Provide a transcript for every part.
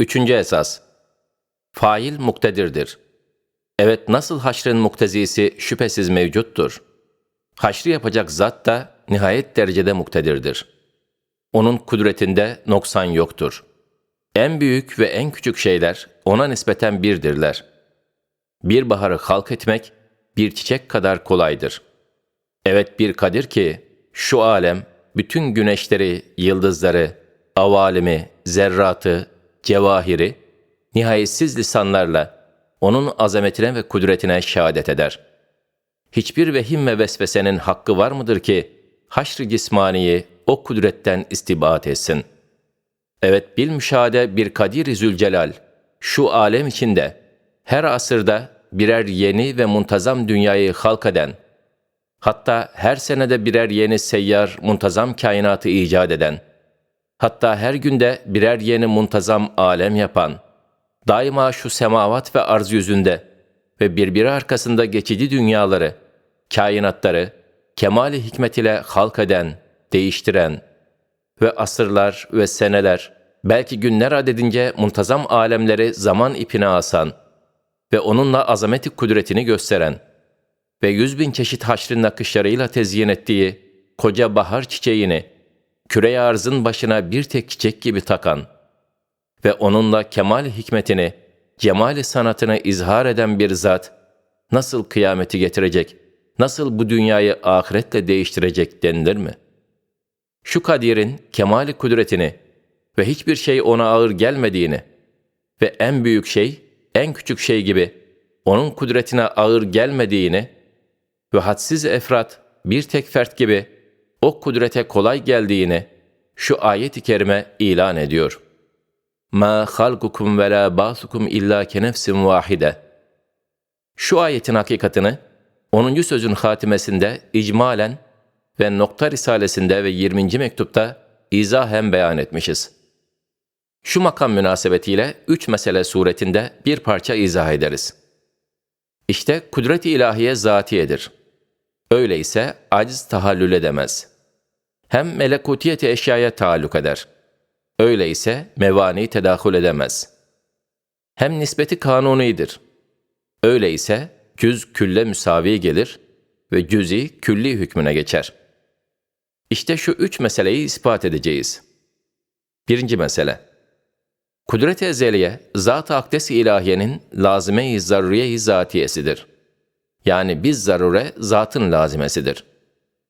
Üçüncü esas. Fail muktedirdir. Evet nasıl haşrın muktezisi şüphesiz mevcuttur. Haşrı yapacak zat da nihayet derecede muktedirdir. Onun kudretinde noksan yoktur. En büyük ve en küçük şeyler ona nispeten birdirler. Bir baharı halk etmek bir çiçek kadar kolaydır. Evet bir kadir ki şu alem bütün güneşleri, yıldızları, avalimi, zerratı, cevahiri nihayetsiz lisanlarla onun azametine ve kudretine şehadet eder. Hiçbir vehim ve vesvesenin hakkı var mıdır ki haşr-ı cismaniyi o kudretten istibat etsin? Evet bil müşahede bir Kadir-i Zülcelal şu alem içinde her asırda birer yeni ve muntazam dünyayı halk eden, hatta her senede birer yeni seyyar, muntazam kainatı icat eden, hatta her günde birer yeni muntazam alem yapan, daima şu semavat ve arz yüzünde ve birbiri arkasında geçici dünyaları, kainatları, kemali hikmet ile halk eden, değiştiren ve asırlar ve seneler, belki günler adedince muntazam alemleri zaman ipine asan ve onunla azameti kudretini gösteren ve yüz bin çeşit haşrin nakışlarıyla tezyin ettiği koca bahar çiçeğini, küre arzın başına bir tek çiçek gibi takan ve onunla kemal hikmetini, cemali sanatını izhar eden bir zat, nasıl kıyameti getirecek, nasıl bu dünyayı ahiretle değiştirecek denilir mi? Şu Kadir'in kemali kudretini ve hiçbir şey ona ağır gelmediğini ve en büyük şey, en küçük şey gibi onun kudretine ağır gelmediğini ve hadsiz efrat bir tek fert gibi o kudrete kolay geldiğini şu ayet-i kerime ilan ediyor. Ma halkukum ve la ba'sukum illa kenefsin vahide. Şu ayetin hakikatini 10. sözün hatimesinde icmalen ve nokta risalesinde ve 20. mektupta izahen beyan etmişiz. Şu makam münasebetiyle üç mesele suretinde bir parça izah ederiz. İşte kudret-i ilahiye zatiyedir. Öyleyse aciz tahallül edemez. Hem melekutiyeti eşyaya taalluk eder. Öyleyse mevani tedahül edemez. Hem nispeti kanunidir. Öyleyse cüz külle müsavi gelir ve cüzi külli hükmüne geçer. İşte şu üç meseleyi ispat edeceğiz. Birinci mesele. Kudret-i ezeliye, zat-ı akdes ilahiyenin lazime-i zaruriye-i zatiyesidir. Yani biz zarure zatın lazimesidir.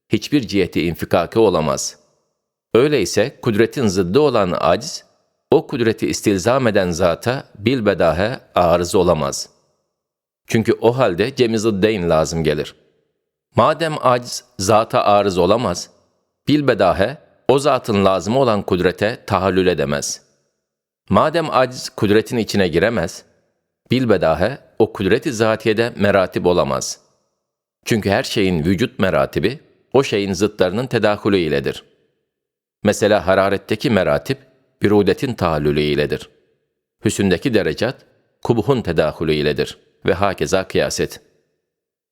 Hiçbir ciheti infikaki olamaz. Öyleyse kudretin zıddı olan aciz, o kudreti istilzam eden zata bilbedahe arız olamaz. Çünkü o halde cemiziddeyn lazım gelir. Madem aciz zata arız olamaz, bilbedahe o zatın lazım olan kudrete tahallül edemez.'' Madem aciz kudretin içine giremez, bilbedahe o kudret-i zatiyede meratib olamaz. Çünkü her şeyin vücut meratibi, o şeyin zıtlarının tedahülü iledir. Mesela hararetteki meratip, bürudetin tahallülü iledir. Hüsündeki derecat, kubuhun tedahülü iledir ve hakeza kıyaset.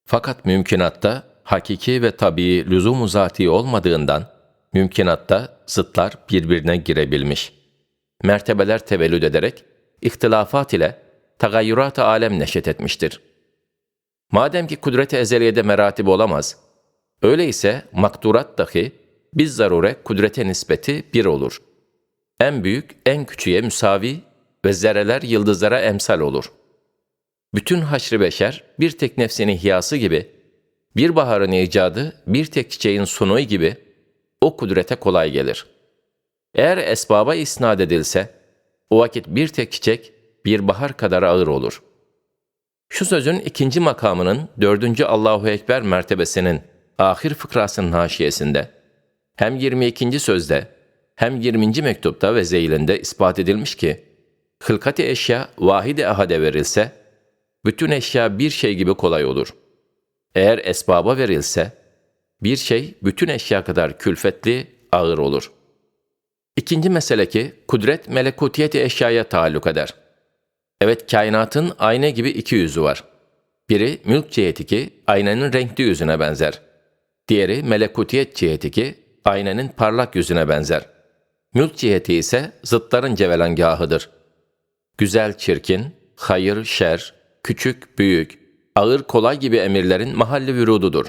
Fakat mümkünatta, hakiki ve tabii lüzum-u olmadığından, mümkünatta zıtlar birbirine girebilmiş.'' mertebeler tevellüd ederek, ihtilafat ile tagayyurat-ı alem neşet etmiştir. Madem ki kudret-i ezeliyede meratip olamaz, öyleyse makdurat dahi biz zarure kudrete nispeti bir olur. En büyük en küçüğe müsavi ve zerreler yıldızlara emsal olur. Bütün haşr beşer bir tek nefsin ihyası gibi, bir baharın icadı bir tek çiçeğin sunu gibi o kudrete kolay gelir.'' Eğer esbaba isnat edilse, o vakit bir tek çiçek bir bahar kadar ağır olur. Şu sözün ikinci makamının dördüncü Allahu Ekber mertebesinin ahir fıkrasının haşiyesinde, hem 22. sözde hem 20. mektupta ve zeylinde ispat edilmiş ki, hılkati eşya vahide ahade verilse, bütün eşya bir şey gibi kolay olur. Eğer esbaba verilse, bir şey bütün eşya kadar külfetli, ağır olur.'' İkinci mesele ki kudret melekutiyeti eşyaya taalluk eder. Evet kainatın ayna gibi iki yüzü var. Biri mülk ciheti ki aynanın renkli yüzüne benzer. Diğeri melekutiyet ciheti ki aynanın parlak yüzüne benzer. Mülk ciheti ise zıtların cevelengahıdır. güzel çirkin, hayır şer, küçük büyük, ağır kolay gibi emirlerin mahalli vürududur.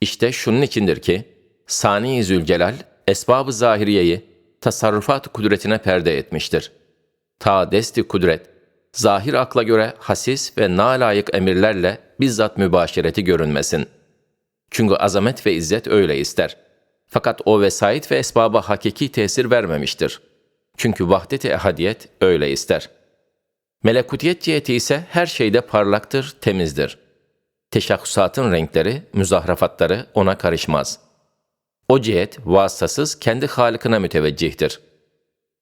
İşte şunun içindir ki, Sani Zülcelal, esbab-ı zahiriyeyi tasarrufat kudretine perde etmiştir. Ta desti kudret, zahir akla göre hasis ve nalayık emirlerle bizzat mübaşereti görünmesin. Çünkü azamet ve izzet öyle ister. Fakat o vesait ve esbaba hakiki tesir vermemiştir. Çünkü vahdet-i ehadiyet öyle ister. Melekutiyet ciheti ise her şeyde parlaktır, temizdir. Teşahhusatın renkleri, müzahrafatları ona karışmaz. O cihet vasıtasız kendi halikine müteveccihtir.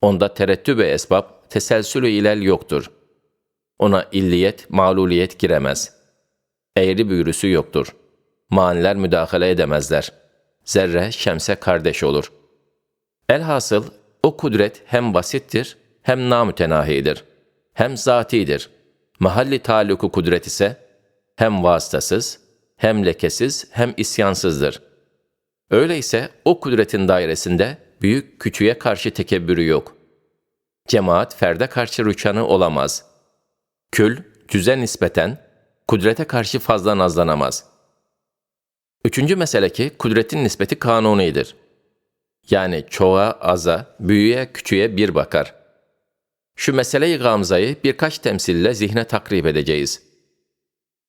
Onda terettüb ve esbab, teselsülü ilel yoktur. Ona illiyet, mağluliyet giremez. Eğri büğrüsü yoktur. Maniler müdahale edemezler. Zerre şemse kardeş olur. Elhasıl o kudret hem basittir hem namütenahidir. Hem zatidir. Mahalli taluku kudret ise hem vasıtasız, hem lekesiz, hem isyansızdır. Öyleyse o kudretin dairesinde büyük küçüğe karşı tekebbürü yok. Cemaat ferde karşı rüçhanı olamaz. Kül, cüze nispeten, kudrete karşı fazla nazlanamaz. Üçüncü mesele ki kudretin nispeti kanunidir. Yani çoğa, aza, büyüye, küçüğe bir bakar. Şu meseleyi gamzayı birkaç temsille zihne takrip edeceğiz.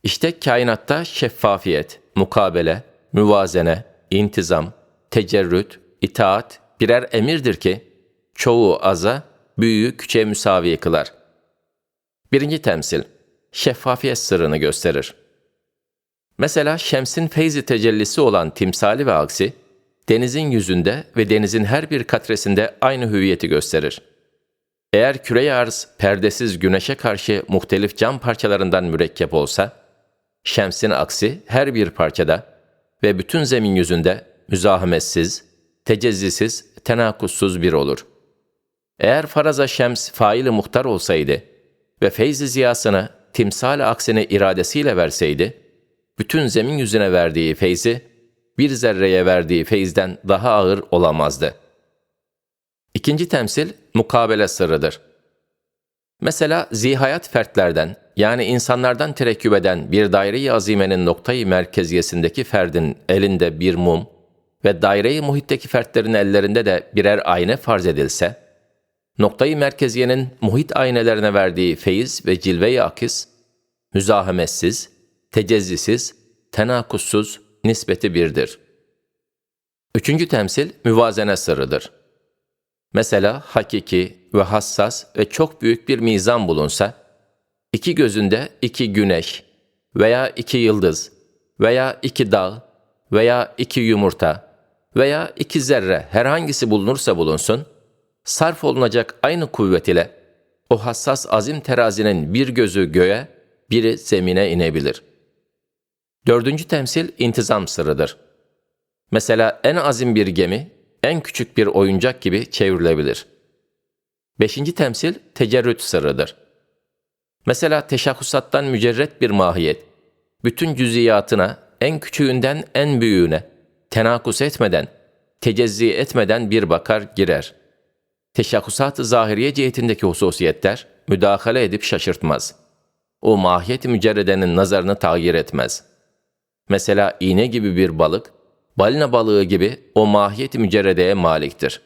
İşte kainatta şeffafiyet, mukabele, müvazene, intizam, tecerrüt, itaat birer emirdir ki, çoğu aza, büyüğü küçüğe müsavi kılar. Birinci temsil, şeffafiyet sırrını gösterir. Mesela şemsin feyzi tecellisi olan timsali ve aksi, denizin yüzünde ve denizin her bir katresinde aynı hüviyeti gösterir. Eğer küre arz perdesiz güneşe karşı muhtelif cam parçalarından mürekkep olsa, şemsin aksi her bir parçada ve bütün zemin yüzünde müzahametsiz, tecezzisiz, tenakussuz bir olur. Eğer faraza şems faili muhtar olsaydı ve feyzi ziyasını timsal aksine iradesiyle verseydi, bütün zemin yüzüne verdiği feyzi, bir zerreye verdiği feyizden daha ağır olamazdı. İkinci temsil, mukabele sırrıdır. Mesela zihayat fertlerden, yani insanlardan terekküp eden bir daire-i azimenin noktayı merkeziyesindeki ferdin elinde bir mum ve daire-i muhitteki fertlerin ellerinde de birer ayna farz edilse, noktayı merkeziyenin muhit aynelerine verdiği feyiz ve cilve-i akis, müzahametsiz, tecezzisiz, tenakussuz, nispeti birdir. Üçüncü temsil müvazene sırrıdır. Mesela hakiki ve hassas ve çok büyük bir mizan bulunsa, iki gözünde iki güneş veya iki yıldız veya iki dağ veya iki yumurta veya iki zerre herhangisi bulunursa bulunsun, sarf olunacak aynı kuvvet ile o hassas azim terazinin bir gözü göğe, biri zemine inebilir. Dördüncü temsil intizam sırrıdır. Mesela en azim bir gemi, en küçük bir oyuncak gibi çevrilebilir. Beşinci temsil tecerrüt sırrıdır. Mesela teşahhusattan mücerret bir mahiyet, bütün cüziyatına, en küçüğünden en büyüğüne, tenakus etmeden, tecezzi etmeden bir bakar girer. Teşahhusat-ı zahiriye cihetindeki hususiyetler müdahale edip şaşırtmaz. O mahiyet mücerredenin nazarını tağyir etmez. Mesela iğne gibi bir balık, balina balığı gibi o mahiyet mücerredeye maliktir.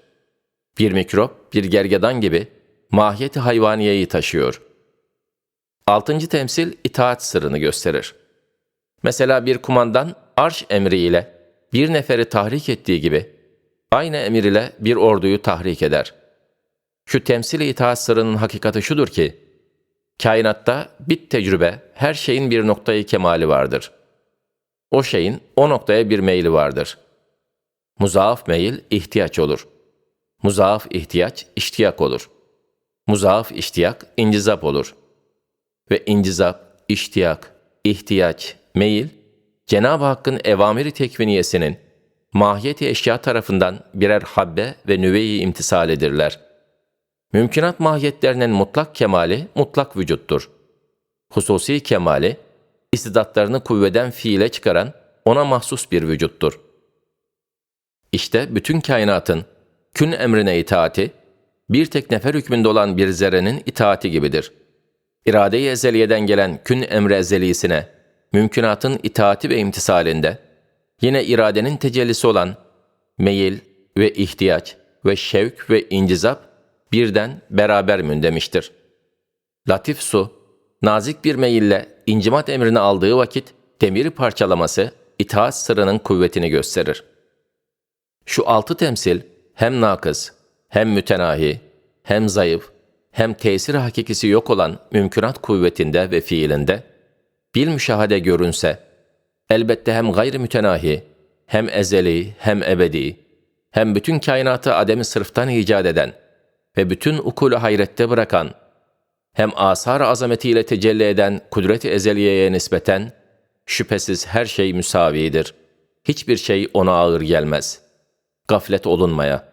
Bir mikrop, bir gergedan gibi mahiyeti hayvaniyeyi taşıyor.'' Altıncı temsil itaat sırrını gösterir. Mesela bir kumandan arş emriyle bir neferi tahrik ettiği gibi aynı emir ile bir orduyu tahrik eder. Şu temsil itaat sırrının hakikati şudur ki, kainatta bit tecrübe her şeyin bir noktayı kemali vardır. O şeyin o noktaya bir meyli vardır. Muzaaf meyil ihtiyaç olur. Muzaaf ihtiyaç iştiyak olur. Muzaaf iştiyak incizap olur.'' ve incizap, iştiyak, ihtiyaç, meyil, Cenab-ı Hakk'ın evamiri tekviniyesinin mahiyeti eşya tarafından birer habbe ve nüveyi imtisal edirler. Mümkünat mahiyetlerinin mutlak kemali mutlak vücuttur. Hususi kemali, istidatlarını kuvveden fiile çıkaran ona mahsus bir vücuttur. İşte bütün kainatın kün emrine itaati, bir tek nefer hükmünde olan bir zerrenin itaati gibidir. İrade-i ezeliyeden gelen kün emri ezelisine, mümkünatın itaati ve imtisalinde, yine iradenin tecellisi olan meyil ve ihtiyaç ve şevk ve incizap birden beraber mündemiştir. Latif su, nazik bir meyille incimat emrini aldığı vakit demiri parçalaması itaat sırrının kuvvetini gösterir. Şu altı temsil hem nakız, hem mütenahi, hem zayıf, hem tesir hakikisi yok olan mümkünat kuvvetinde ve fiilinde bir müşahede görünse, elbette hem gayri mütenahi, hem ezeli, hem ebedi, hem bütün kainatı ademi sırftan icat eden ve bütün ukulu hayrette bırakan, hem asar azametiyle tecelli eden kudret-i ezeliyeye nispeten, şüphesiz her şey müsavidir. Hiçbir şey ona ağır gelmez. Gaflet olunmaya.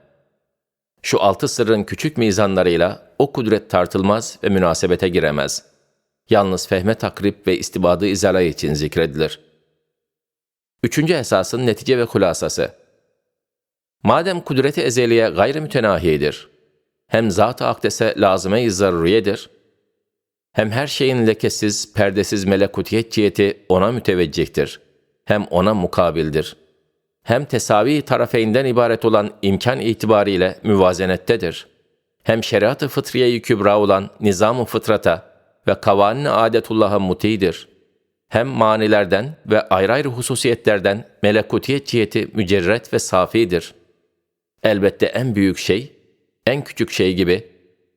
Şu altı sırrın küçük mizanlarıyla o kudret tartılmaz ve münasebete giremez. Yalnız fehme takrip ve istibadı izala için zikredilir. Üçüncü esasın netice ve hulasası. Madem kudreti ezeliye gayri mütenahidir, hem zat-ı akdese lazıme-i zaruriyedir, hem her şeyin lekesiz, perdesiz melekutiyet ciheti ona müteveccihtir, hem ona mukabildir. Hem tesavi tarafeyinden ibaret olan imkan itibariyle müvazenettedir. Hem şeriat-ı fıtriye-i kübra olan nizam-ı fıtrata ve kavanin-i adetullah'a mutidir. Hem manilerden ve ayrı ayrı hususiyetlerden melekutiyet ciheti mücerret ve safidir. Elbette en büyük şey, en küçük şey gibi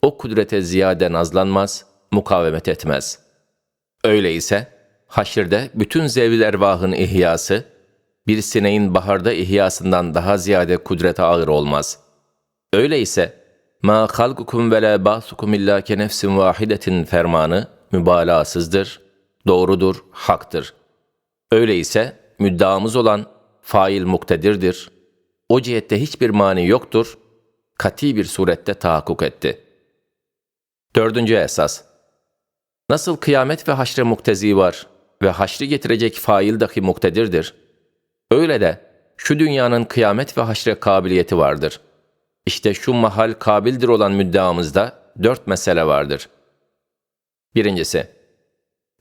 o kudrete ziyade nazlanmaz, mukavemet etmez. Öyleyse haşirde bütün zevil ervahın ihyası, bir sineğin baharda ihyasından daha ziyade kudrete ağır olmaz. Öyleyse ma halkukum ve la ba'sukum illa ke nefsin vahidetin fermanı mübalağasızdır, doğrudur, haktır. Öyleyse müddaamız olan fail muktedirdir. O cihette hiçbir mani yoktur, kati bir surette tahakkuk etti. Dördüncü esas. Nasıl kıyamet ve haşre muktezi var ve haşri getirecek fail dahi muktedirdir. Öyle de şu dünyanın kıyamet ve haşre kabiliyeti vardır. İşte şu mahal kabildir olan müddeamızda dört mesele vardır. Birincisi,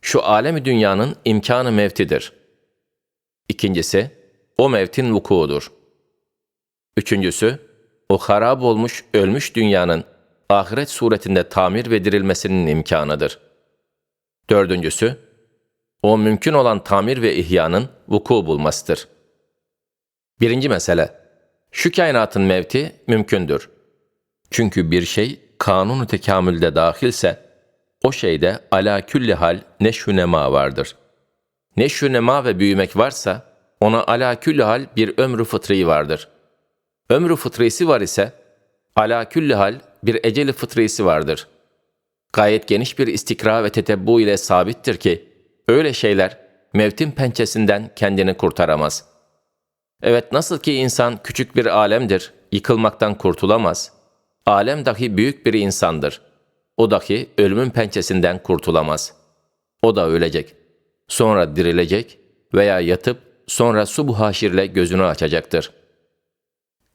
şu alemi dünyanın imkanı mevtidir. İkincisi, o mevtin vukuudur. Üçüncüsü, o harap olmuş, ölmüş dünyanın ahiret suretinde tamir ve dirilmesinin imkanıdır. Dördüncüsü, o mümkün olan tamir ve ihyanın vuku bulmasıdır. Birinci mesele, şu kainatın mevti mümkündür. Çünkü bir şey kanunu tekamülde dahilse, o şeyde ala külli hal neşü nema vardır. Neşü nema ve büyümek varsa, ona ala külli hal bir ömrü fıtri vardır. Ömrü fıtrisi var ise, ala külli hal bir eceli fıtrisi vardır. Gayet geniş bir istikra ve tetebbu ile sabittir ki, öyle şeyler mevtin pençesinden kendini kurtaramaz. Evet nasıl ki insan küçük bir alemdir, yıkılmaktan kurtulamaz. Alem dahi büyük bir insandır. O dahi ölümün pençesinden kurtulamaz. O da ölecek. Sonra dirilecek veya yatıp sonra subh haşirle gözünü açacaktır.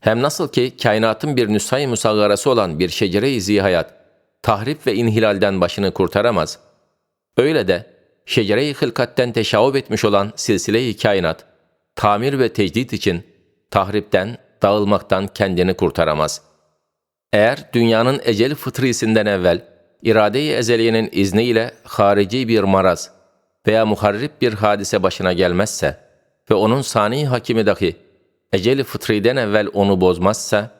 Hem nasıl ki kainatın bir nüshay musaggarası olan bir şecere-i zihayat, tahrip ve inhilalden başını kurtaramaz. Öyle de şecere-i hılkatten teşavüp etmiş olan silsile-i kainat, tamir ve tecdit için tahripten, dağılmaktan kendini kurtaramaz. Eğer dünyanın ecel fıtrisinden evvel, irade-i ezeliyenin izniyle harici bir maraz veya muharrip bir hadise başına gelmezse ve onun sani hakimi dahi eceli fıtriden evvel onu bozmazsa,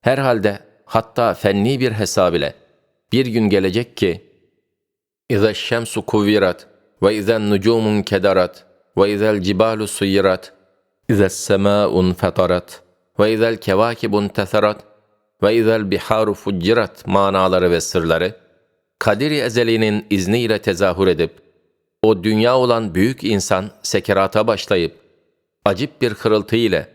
herhalde hatta fenni bir hesab ile bir gün gelecek ki, اِذَا الشَّمْسُ كُوِّرَتْ وَاِذَا النُّجُومٌ كَدَرَتْ وَاِذَا الْجِبَالُ سُيِّرَتْ اِذَا السَّمَاءُ انْفَطَرَتْ وَاِذَا الْكَوَاكِبُ انْتَثَرَتْ وَاِذَا الْبِحَارُ فُجِّرَتْ manaları ve sırları, Kadir-i Ezeli'nin izniyle tezahür edip, o dünya olan büyük insan sekerata başlayıp, acip bir hırıltı ile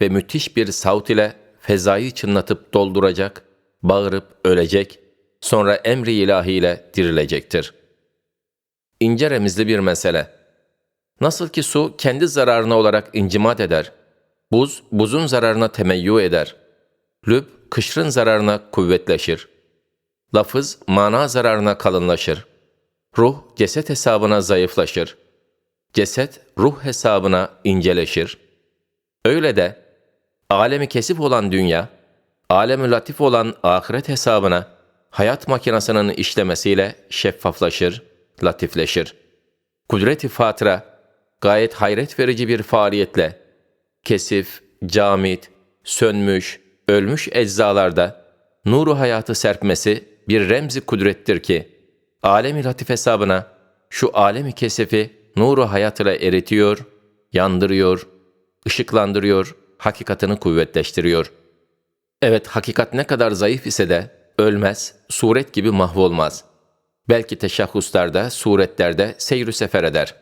ve müthiş bir savt ile fezayı çınlatıp dolduracak, bağırıp ölecek, sonra emri ilahiyle dirilecektir. İnce remizli bir mesele. Nasıl ki su kendi zararına olarak incimat eder, buz, buzun zararına temeyyü eder, lüb, kışrın zararına kuvvetleşir. Lafız mana zararına kalınlaşır. Ruh ceset hesabına zayıflaşır. Ceset ruh hesabına inceleşir. Öyle de alemi kesif olan dünya, alemi latif olan ahiret hesabına hayat makinasının işlemesiyle şeffaflaşır, latifleşir. Kudret-i fatıra gayet hayret verici bir faaliyetle kesif, camit, sönmüş, ölmüş eczalarda nuru hayatı serpmesi bir remzi kudrettir ki alemi latif hesabına şu alemi kesifi nuru hayat ile eritiyor, yandırıyor, ışıklandırıyor, hakikatını kuvvetleştiriyor. Evet hakikat ne kadar zayıf ise de ölmez, suret gibi mahvolmaz. Belki teşahhuslarda, suretlerde seyru sefer eder.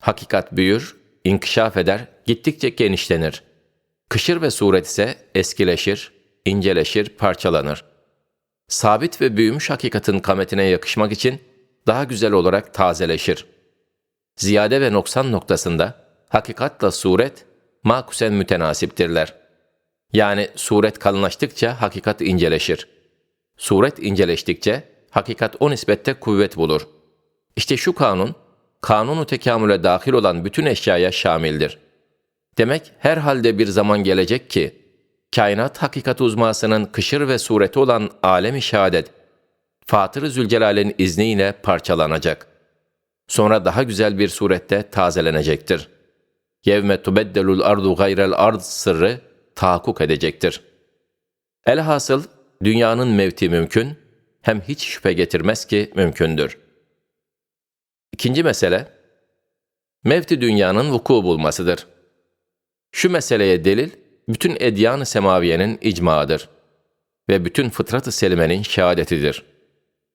Hakikat büyür, inkişaf eder, gittikçe genişlenir. Kışır ve suret ise eskileşir, inceleşir, parçalanır. Sabit ve büyümüş hakikatin kametine yakışmak için daha güzel olarak tazeleşir. Ziyade ve noksan noktasında hakikatla suret makusen mütenasiptirler. Yani suret kalınlaştıkça hakikat inceleşir. Suret inceleştikçe hakikat o nispette kuvvet bulur. İşte şu kanun, kanunu tekamüle dahil olan bütün eşyaya şamildir. Demek herhalde bir zaman gelecek ki, kainat hakikat uzmasının kışır ve sureti olan alem-i şehadet, Fatır-ı Zülcelal'in izniyle parçalanacak. Sonra daha güzel bir surette tazelenecektir. Yevme tubeddelul ardu gayrel ard sırrı tahakkuk edecektir. Elhasıl dünyanın mevti mümkün, hem hiç şüphe getirmez ki mümkündür. İkinci mesele, mevti dünyanın vuku bulmasıdır. Şu meseleye delil, bütün edyan-ı semaviyenin icmaıdır ve bütün fıtrat-ı selimenin şehadetidir.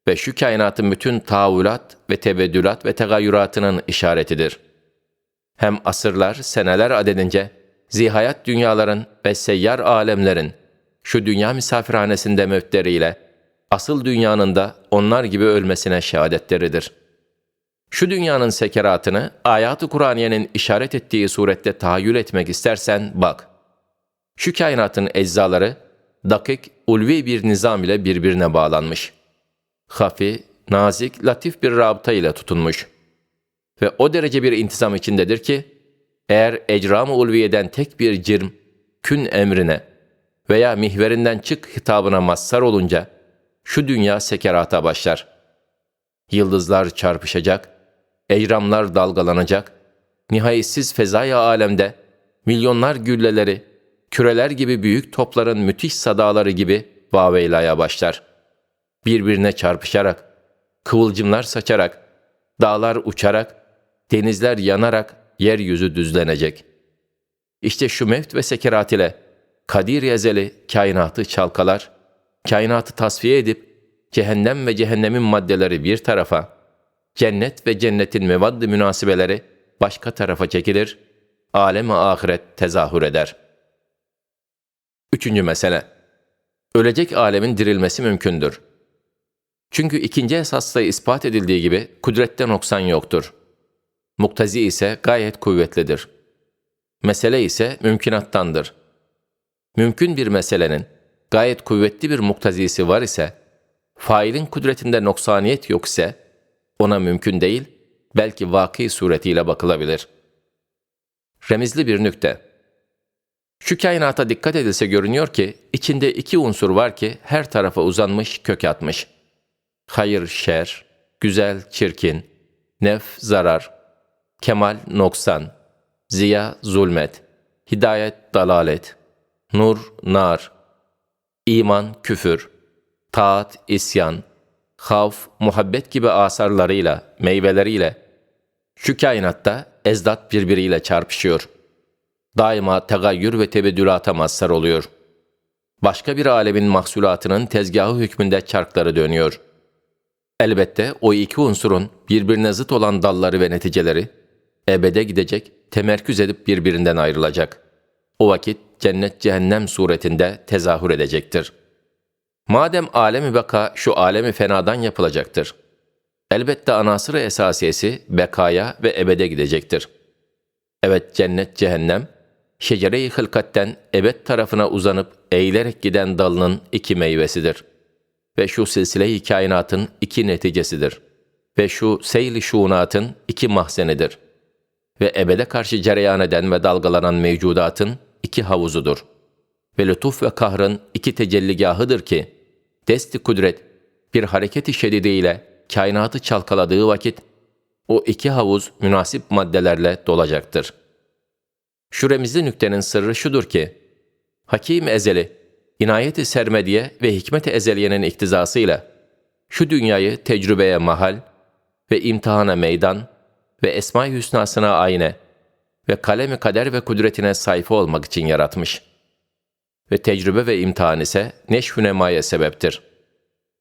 Ve şu kainatın bütün tahavülat ve teveddülat ve tegayyüratının işaretidir. Hem asırlar, seneler adedince zihayat dünyaların ve seyyar alemlerin şu dünya misafirhanesinde mevtleriyle asıl dünyanın da onlar gibi ölmesine şehadetleridir. Şu dünyanın sekeratını ayat-ı Kur'aniyenin işaret ettiği surette tahayyül etmek istersen bak. Şu kainatın eczaları dakik, ulvi bir nizam ile birbirine bağlanmış. Hafi, nazik, latif bir rabıta ile tutunmuş. Ve o derece bir intizam içindedir ki, eğer ecram-ı ulviyeden tek bir cirm, kün emrine veya mihverinden çık hitabına mazhar olunca, şu dünya sekerata başlar. Yıldızlar çarpışacak, ecramlar dalgalanacak, nihayetsiz fezaya alemde milyonlar gülleleri, küreler gibi büyük topların müthiş sadaları gibi vaveylaya başlar. Birbirine çarpışarak, kıvılcımlar saçarak, dağlar uçarak, denizler yanarak yeryüzü düzlenecek. İşte şu mevt ve sekerat ile Kadir Ezeli kainatı çalkalar, kainatı tasfiye edip cehennem ve cehennemin maddeleri bir tarafa, cennet ve cennetin mevaddı münasibeleri başka tarafa çekilir, alem-i ahiret tezahür eder. Üçüncü mesele, ölecek alemin dirilmesi mümkündür. Çünkü ikinci esasla ispat edildiği gibi kudrette noksan yoktur. Muktazi ise gayet kuvvetlidir. Mesele ise mümkünattandır. Mümkün bir meselenin gayet kuvvetli bir muktazisi var ise, failin kudretinde noksaniyet yok ise, ona mümkün değil, belki vaki suretiyle bakılabilir. Remizli bir nükte. Şu kainata dikkat edilse görünüyor ki, içinde iki unsur var ki her tarafa uzanmış, kök atmış. Hayır, şer, güzel, çirkin, nef, zarar, kemal, noksan, ziya, zulmet, hidayet, dalalet, nur, nar, iman, küfür, taat, isyan, havf, muhabbet gibi asarlarıyla, meyveleriyle şu kainatta ezdat birbiriyle çarpışıyor. Daima tegayyür ve tebeddülata mazhar oluyor. Başka bir alemin mahsulatının tezgahı hükmünde çarkları dönüyor. Elbette o iki unsurun birbirine zıt olan dalları ve neticeleri ebede gidecek, temerküz edip birbirinden ayrılacak. O vakit cennet cehennem suretinde tezahür edecektir. Madem alemi beka şu alemi fenadan yapılacaktır. Elbette anasırı esasiyesi bekaya ve ebede gidecektir. Evet cennet cehennem, şecere-i hılkatten ebed tarafına uzanıp eğilerek giden dalının iki meyvesidir. Ve şu silsile-i kainatın iki neticesidir. Ve şu seyli şuunatın iki mahzenidir. Ve ebede karşı cereyan eden ve dalgalanan mevcudatın iki havuzudur. Ve lütuf ve kahrın iki tecelligahıdır ki, desti kudret bir hareketi şedidiyle kainatı çalkaladığı vakit, o iki havuz münasip maddelerle dolacaktır. Şu remizli nüktenin sırrı şudur ki, Hakim Ezeli, inayeti sermediye ve hikmet-i ezeliyenin iktizasıyla, şu dünyayı tecrübeye mahal ve imtihana meydan ve Esma-i Hüsna'sına ayne ve kalemi kader ve kudretine sayfa olmak için yaratmış. Ve tecrübe ve imtihan ise neşv-ü nemaya sebeptir.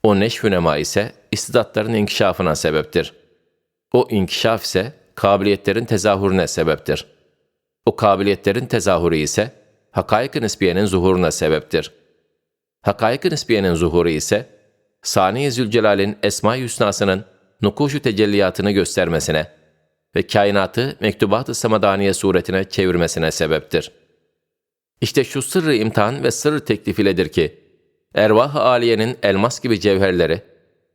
O neşv-ü nema ise istidatların inkişafına sebeptir. O inkişaf ise kabiliyetlerin tezahürüne sebeptir. O kabiliyetlerin tezahürü ise hakaik-ı nisbiyenin zuhuruna sebeptir. Hakaik-ı nisbiyenin zuhuru ise Sani-i Zülcelal'in Esma-i Hüsna'sının nukuşu tecelliyatını göstermesine ve kainatı mektubat-ı samadaniye suretine çevirmesine sebeptir. İşte şu sırrı imtihan ve sırrı teklif iledir ki, ervah-ı aliyenin elmas gibi cevherleri,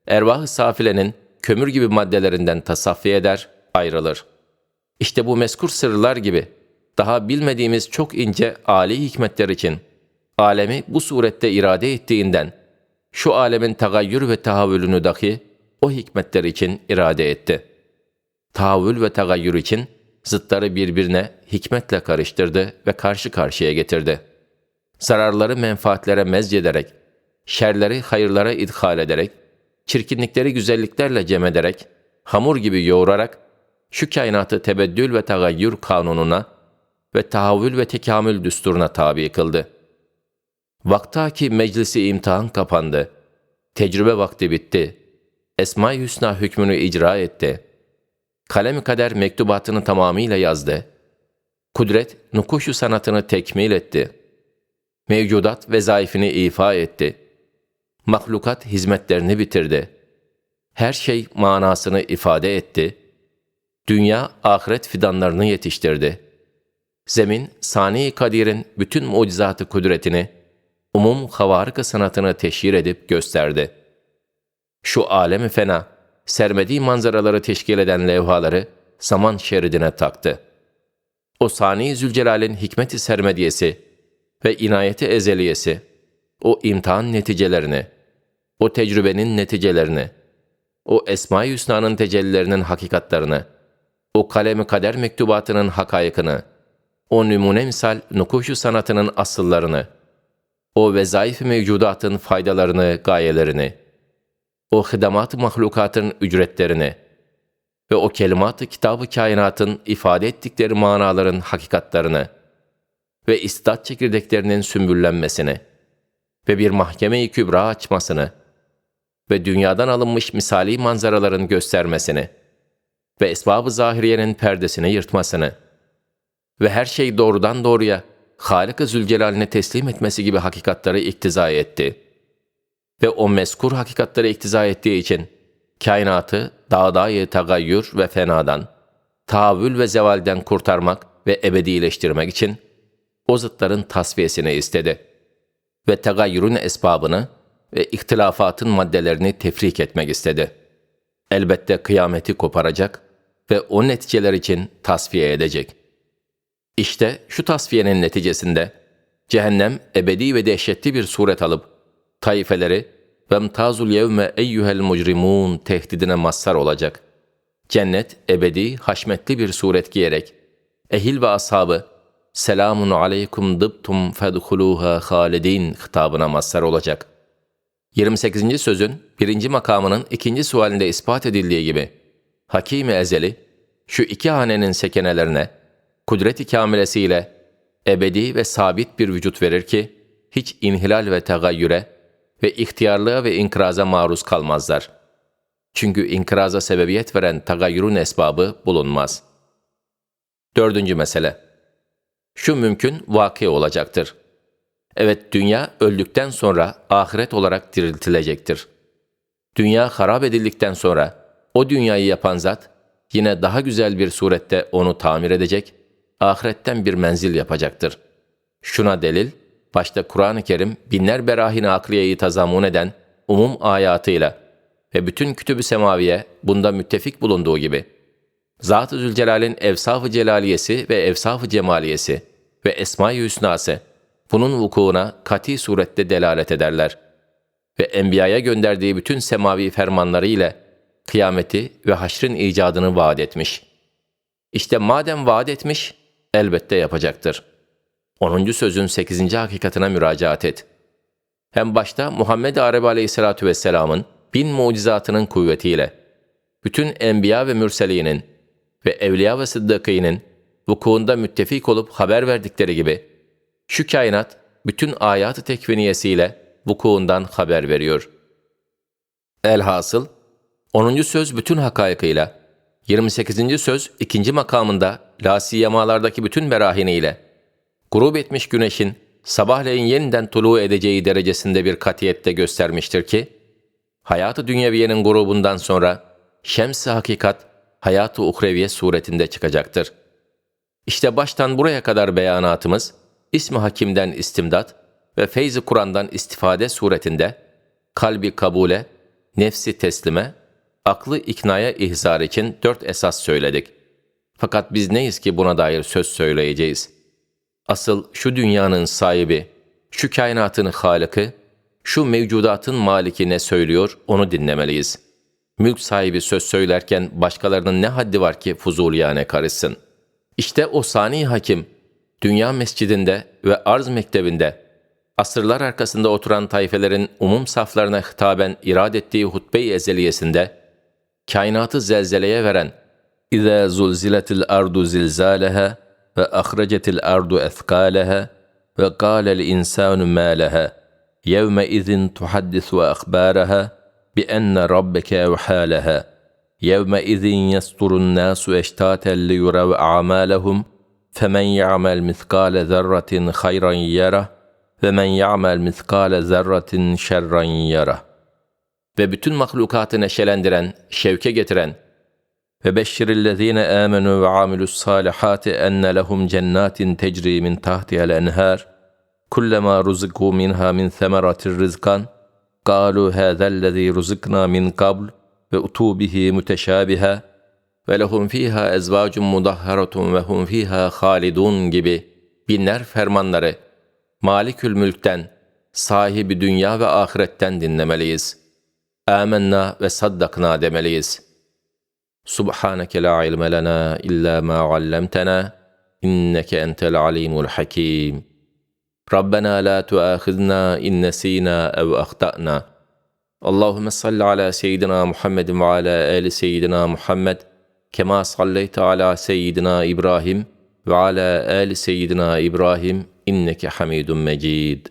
ervah-ı safilenin kömür gibi maddelerinden tasaffi eder, ayrılır. İşte bu meskur sırlar gibi daha bilmediğimiz çok ince âli hikmetler için alemi bu surette irade ettiğinden şu alemin tagayyür ve tahavülünü dahi o hikmetler için irade etti. Tahavül ve tagayyür için zıtları birbirine hikmetle karıştırdı ve karşı karşıya getirdi. Zararları menfaatlere mezcederek, şerleri hayırlara idhal ederek, çirkinlikleri güzelliklerle cem ederek, hamur gibi yoğurarak, şu kainatı tebeddül ve tagayyür kanununa ve tahavül ve tekamül düsturuna tabi kıldı. Vaktaki meclisi imtihan kapandı. Tecrübe vakti bitti. Esma-i Hüsna hükmünü icra etti. Kalem kader mektubatını tamamıyla yazdı. Kudret nukuşu sanatını tekmil etti. Mevcudat vezaifini ifa etti. Mahlukat hizmetlerini bitirdi. Her şey manasını ifade etti. Dünya ahiret fidanlarını yetiştirdi. Zemin, Sani Kadir'in bütün mucizatı kudretini, umum havarık sanatını teşhir edip gösterdi. Şu alemi fena, sermediği manzaraları teşkil eden levhaları zaman şeridine taktı. O Sani Zülcelal'in hikmeti sermediyesi ve inayeti ezeliyesi, o imtihan neticelerini, o tecrübenin neticelerini, o Esma-i Hüsna'nın tecellilerinin hakikatlarını, o kalemi kader mektubatının hakayıkını, o numune misal nukuşu sanatının asıllarını, o vezaif mevcudatın faydalarını, gayelerini, o hidamat mahlukatın ücretlerini ve o kelimat-ı kitab-ı kainatın ifade ettikleri manaların hakikatlarını ve istat çekirdeklerinin sümbüllenmesini ve bir mahkeme-i kübra açmasını ve dünyadan alınmış misali manzaraların göstermesini ve esbab-ı zahiriyenin perdesini yırtmasını ve her şey doğrudan doğruya Halık-ı Zülcelal'ine teslim etmesi gibi hakikatları iktiza etti. Ve o meskur hakikatları iktiza ettiği için kainatı dağdayı tagayyür ve fenadan, tahammül ve zevalden kurtarmak ve ebedileştirmek için o zıtların tasfiyesini istedi. Ve tagayyürün esbabını ve ihtilafatın maddelerini tefrik etmek istedi. Elbette kıyameti koparacak ve o neticeler için tasfiye edecek.'' İşte şu tasfiyenin neticesinde cehennem ebedi ve dehşetli bir suret alıp taifeleri ve mtazul yevme eyyuhel mucrimun tehdidine mazhar olacak. Cennet ebedi haşmetli bir suret giyerek ehil ve ashabı selamun aleykum dıbtum fedhuluha halidin hitabına mazhar olacak. 28. sözün birinci makamının ikinci sualinde ispat edildiği gibi Hakim-i Ezeli şu iki hanenin sekenelerine kudret-i kamilesiyle ebedi ve sabit bir vücut verir ki, hiç inhilal ve tegayyüre ve ihtiyarlığa ve inkıraza maruz kalmazlar. Çünkü inkıraza sebebiyet veren tagayyürün esbabı bulunmaz. Dördüncü mesele. Şu mümkün vakı olacaktır. Evet dünya öldükten sonra ahiret olarak diriltilecektir. Dünya harap edildikten sonra o dünyayı yapan zat yine daha güzel bir surette onu tamir edecek ahiretten bir menzil yapacaktır. Şuna delil, başta Kur'an-ı Kerim binler berahine akliyeyi tazamun eden umum ayatıyla ve bütün kütüb-ü semaviye bunda müttefik bulunduğu gibi, Zat-ı Zülcelal'in evsaf-ı celaliyesi ve evsaf-ı cemaliyesi ve esma-i hüsnası bunun vukuuna kati surette delalet ederler. Ve enbiyaya gönderdiği bütün semavi fermanları ile kıyameti ve haşrin icadını vaat etmiş. İşte madem vaat etmiş, elbette yapacaktır. 10. sözün 8. hakikatine müracaat et. Hem başta Muhammed Arabi Aleyhisselatü Vesselam'ın bin mucizatının kuvvetiyle, bütün enbiya ve mürselinin ve evliya ve sıddıkînin vukuunda müttefik olup haber verdikleri gibi, şu kainat bütün ayat-ı tekviniyesiyle vukuundan haber veriyor. Elhasıl, 10. söz bütün hakaykıyla, 28. söz ikinci makamında lasiyemalardaki bütün berahiniyle, grup etmiş güneşin sabahleyin yeniden tulu edeceği derecesinde bir katiyette göstermiştir ki, hayatı dünyeviyenin grubundan sonra şems-i hakikat hayatı uhreviye suretinde çıkacaktır. İşte baştan buraya kadar beyanatımız, İsmi Hakim'den istimdat ve feyzi Kur'an'dan istifade suretinde kalbi kabule, nefsi teslime, aklı iknaya ihzar için dört esas söyledik. Fakat biz neyiz ki buna dair söz söyleyeceğiz? Asıl şu dünyanın sahibi, şu kainatın halıkı, şu mevcudatın maliki ne söylüyor onu dinlemeliyiz. Mülk sahibi söz söylerken başkalarının ne haddi var ki fuzuliyane karışsın. İşte o sani hakim, dünya mescidinde ve arz mektebinde, asırlar arkasında oturan tayfelerin umum saflarına hitaben irad ettiği hutbe-i ezeliyesinde, kainatı zelzeleye veren, اِذَا زُلْزِلَتِ الْأَرْضُ زِلْزَالَهَا وَأَخْرَجَتِ الْأَرْضُ اَثْقَالَهَا وَقَالَ الْاِنْسَانُ مَا لَهَا؟ يَوْمَئِذٍ تُحَدِّثُ أَخْبَارَهَا بِأَنَّ رَبَّكَ أَوْحَى لَهَا يَوْمَئِذٍ يَسْطُرُ النَّاسُ اَشْتَاتًا لِيُرَوْا أَعْمَالَهُمْ فَمَنْ يَعْمَلْ مِثْقَالَ ذَرَّةٍ خَيْرًا يَرَهُ وَمَنْ يَعْمَلْ مِثْقَالَ ذَرَّةٍ شَرًّا يَرَهُ. Ve bütün mahlukatı neşelendiren, şevke getiren, Ve beşşirillezine amenu ve amilus salihati enne lehum cennatin tecri min tahtihel enhar. Kullema ruziku minha min semeratir rizkan. Kalu hâzellezî ruzikna min kabl ve utu bihi müteşâbihe. Ve lehum fiha ezvacun mudahharatun ve hum fiha halidun gibi binler fermanları Malikül Mülk'ten, sahibi dünya ve ahiretten dinlemeliyiz. Âmennâ ve saddakna demeliyiz.'' سبحانك لا علم لنا إلا ما علمتنا إنك أنت العليم الحكيم. ربنا لا تؤاخذنا إن نسينا أو أخطأنا. اللهم صل على سيدنا محمد وعلى آل سيدنا محمد كما صليت على سيدنا إبراهيم وعلى آل سيدنا إبراهيم إنك حميد مجيد.